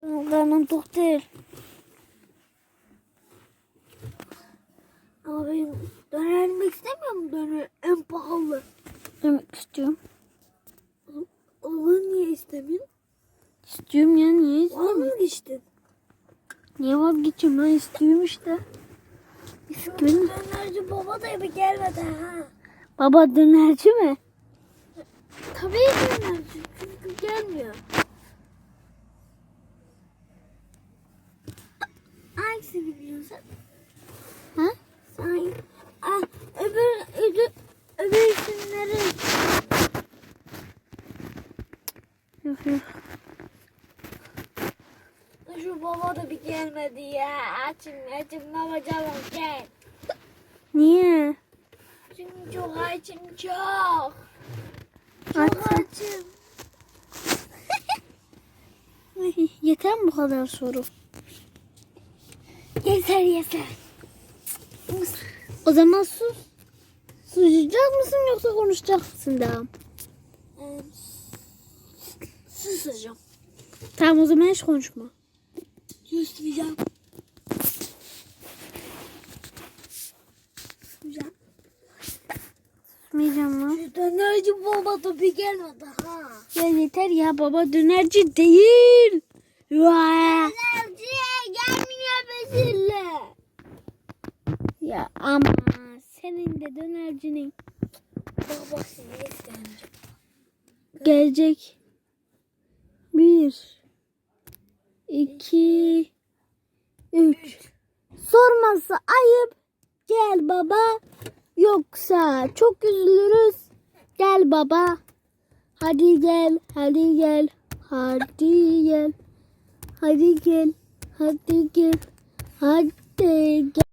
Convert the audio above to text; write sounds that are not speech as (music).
Karnım tok değil. Ama ben döner yemek istemiyorum döner en pahalı. Yemek istiyorum. Onu niye istemiyorsun? İstiyorum ya niye istiyorum? Vazgeçtin. Niye vazgeçeyim lan istiyorum işte. Benim Dönerci baba da bir gelmedi ha. baba dönerci mi? Tabii dönerci çünkü gelmiyor. Hangisini biliyorsun? Ha? Sen ah, öbür, öbür, öbür isimleri Yok yok. Şu baba da bir gelmedi ya. Açım açım baba canım gel. Niye? Çünkü çok açım çok. Çok Açım. açım. (laughs) Yeter mi bu kadar soru? Yeter yeter. O zaman sus. Susacak mısın yoksa konuşacak mısın devam? Ee, Susacağım. Tamam o zaman hiç konuşma. Susmayacağım. Susmayacağım. Susmayacağım lan. Şu dönerci baba da bir gelmedi ha. Ya yeter ya baba dönerci değil. Ya ama senin de dönercinin Baba seni isteyince. gelecek. Bir, iki, üç. Sorması ayıp. Gel baba. Yoksa çok üzülürüz. Gel baba. Hadi gel, hadi gel. Hadi gel. Hadi gel. Hadi gel. Hadi gel.